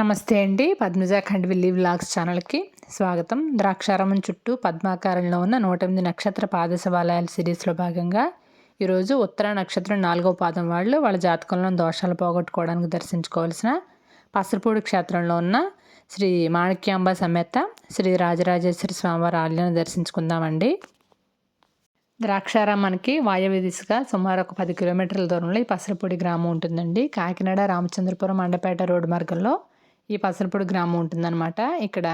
నమస్తే అండి. పద్మజ ఖండ్విల్లి వ్లాగ్స్ ఛానల్కి స్వాగతం. ద్రాక్షారామం చుట్టూ పద్మాకారంలో ఉన్న నూట ఎనిమిది నక్షత్ర పాద శివాలయాల సిరీస్లో భాగంగా ఈరోజు ఉత్తర నక్షత్రం నాలుగవ పాదం వాళ్ళు వాళ్ళ జాతకంలో దోషాలు పోగొట్టుకోవడానికి దర్శించుకోవాల్సిన పసరపూడి క్షేత్రంలో ఉన్న శ్రీ మాణిక్యాంబ సమేత శ్రీ రాజరాజేశ్వరి స్వామివారి ఆలయాన్ని దర్శించుకుందామండి. ద్రాక్షారామానికి వాయవ్య దిశగా సుమారు ఒక పది కిలోమీటర్ల దూరంలో ఈ పసరపూడి గ్రామం ఉంటుందండి. కాకినాడ రామచంద్రపురం మండపేట రోడ్డు మార్గంలో ఈ పసరపూడి గ్రామం ఉంటుందన్నమాట. ఇక్కడ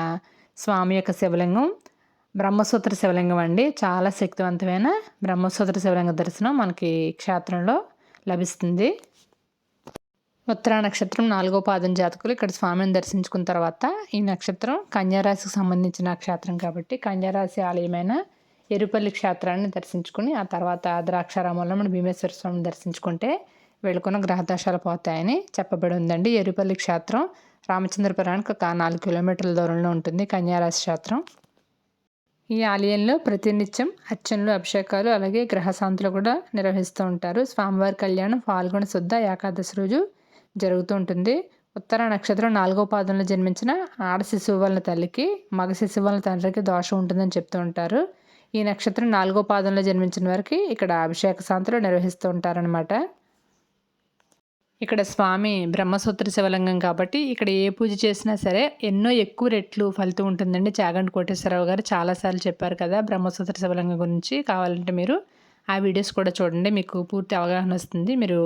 స్వామి యొక్క శివలింగం బ్రహ్మసూత్ర శివలింగం అండి. చాలా శక్తివంతమైన బ్రహ్మసూత్ర శివలింగ దర్శనం మనకి క్షేత్రంలో లభిస్తుంది. ఉత్తరా నక్షత్రం నాలుగో పాదం జాతకులు ఇక్కడ స్వామిని దర్శించుకున్న తర్వాత ఈ నక్షత్రం కన్యారాశికి సంబంధించిన నక్షత్రం కాబట్టి కన్యారాశి ఆలయమైన ఎరుపల్లి క్షేత్రాన్ని దర్శించుకుని ఆ తర్వాత ద్రాక్షారామంలో మనం భీమేశ్వర స్వామిని దర్శించుకుంటే వెళ్ళుకున్న గ్రహదోషాలు పోతాయని చెప్పబడి ఉందండి. ఎరుపల్లి క్షేత్రం రామచంద్రపురానికి ఒక నాలుగు కిలోమీటర్ల దూరంలో ఉంటుంది కన్యారాశి క్షేత్రం. ఈ ఆలయంలో ప్రతినిత్యం అర్చనలు అభిషేకాలు అలాగే గ్రహశాంతులు కూడా నిర్వహిస్తూ ఉంటారు. స్వామివారి కళ్యాణం ఫాల్గుణ శుద్ధ ఏకాదశి రోజు జరుగుతూ ఉంటుంది. ఉత్తర నక్షత్రం నాలుగో పాదంలో జన్మించిన ఆడ శిశువు వలన తల్లికి మగ శిశువు వలన తండ్రికి దోషం ఉంటుందని చెప్తూ ఉంటారు. ఈ నక్షత్రం నాలుగో పాదంలో జన్మించిన వారికి ఇక్కడ అభిషేక శాంతులు నిర్వహిస్తూ ఉంటారనమాట ఇక్కడ స్వామి బ్రహ్మసూత్ర శివలింగం కాబట్టి ఇక్కడ ఏ పూజ చేసినా సరే ఎన్నో ఎక్కువ రెట్లు ఫలితం ఉంటుందండి. చాగంటి కోటేశ్వరరావు గారు చాలాసార్లు చెప్పారు కదా బ్రహ్మసూత్ర శివలింగం గురించి కావాలంటే మీరు ఆ వీడియోస్ కూడా చూడండి. మీకు పూర్తి అవగాహన వస్తుంది. మీరు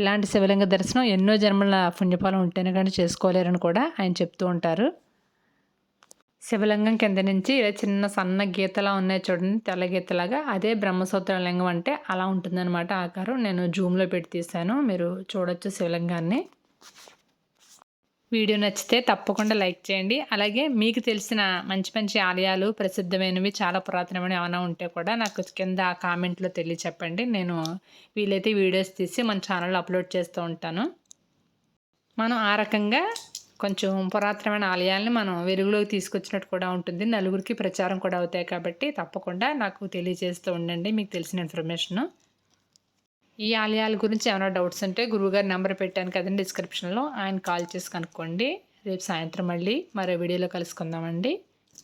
ఇలాంటి శివలింగ దర్శనం ఎన్నో జన్మల పుణ్యఫలం ఉంటేనే కానీ చేసుకోలేరని కూడా ఆయన చెప్తూ ఉంటారు. శివలింగం కింద నుంచి ఇలా చిన్న సన్న గీతలా ఉన్నాయి చూడండి తెల్ల గీతలాగా. అదే బ్రహ్మసూత్ర లింగం అంటే అలా ఉంటుందన్నమాట ఆకారం. నేను జూమ్లో పెట్టి తీసాను. మీరు చూడొచ్చు శివలింగాన్ని. వీడియో నచ్చితే తప్పకుండా లైక్ చేయండి. అలాగే మీకు తెలిసిన మంచి మంచి ఆలయాలు ప్రసిద్ధమైనవి చాలా పురాతనమైన ఏమైనా ఉంటే కూడా నాకు కింద కామెంట్లో తెలియ చెప్పండి నేను వీలైతే వీడియోస్ తీసి మన ఛానల్లో అప్లోడ్ చేస్తూ ఉంటాను. మనం ఆ రకంగా కొంచెం పురాతనమైన ఆలయాలను మనం వెలుగులోకి తీసుకొచ్చినట్టు కూడా ఉంటుంది. నలుగురికి ప్రచారం కూడా అవుతాయి కాబట్టి తప్పకుండా నాకు తెలియజేస్తూ ఉండండి మీకు తెలిసిన ఇన్ఫర్మేషన్. ఈ ఆలయాల గురించి ఏమైనా డౌట్స్ ఉంటే గురువుగారి నెంబర్ పెట్టాను కదండి డిస్క్రిప్షన్లో. ఆయన కాల్ చేసి కనుక్కోండి. రేపు సాయంత్రం మళ్ళీ మరో వీడియోలో కలుసుకుందామండి.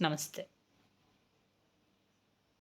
నమస్తే.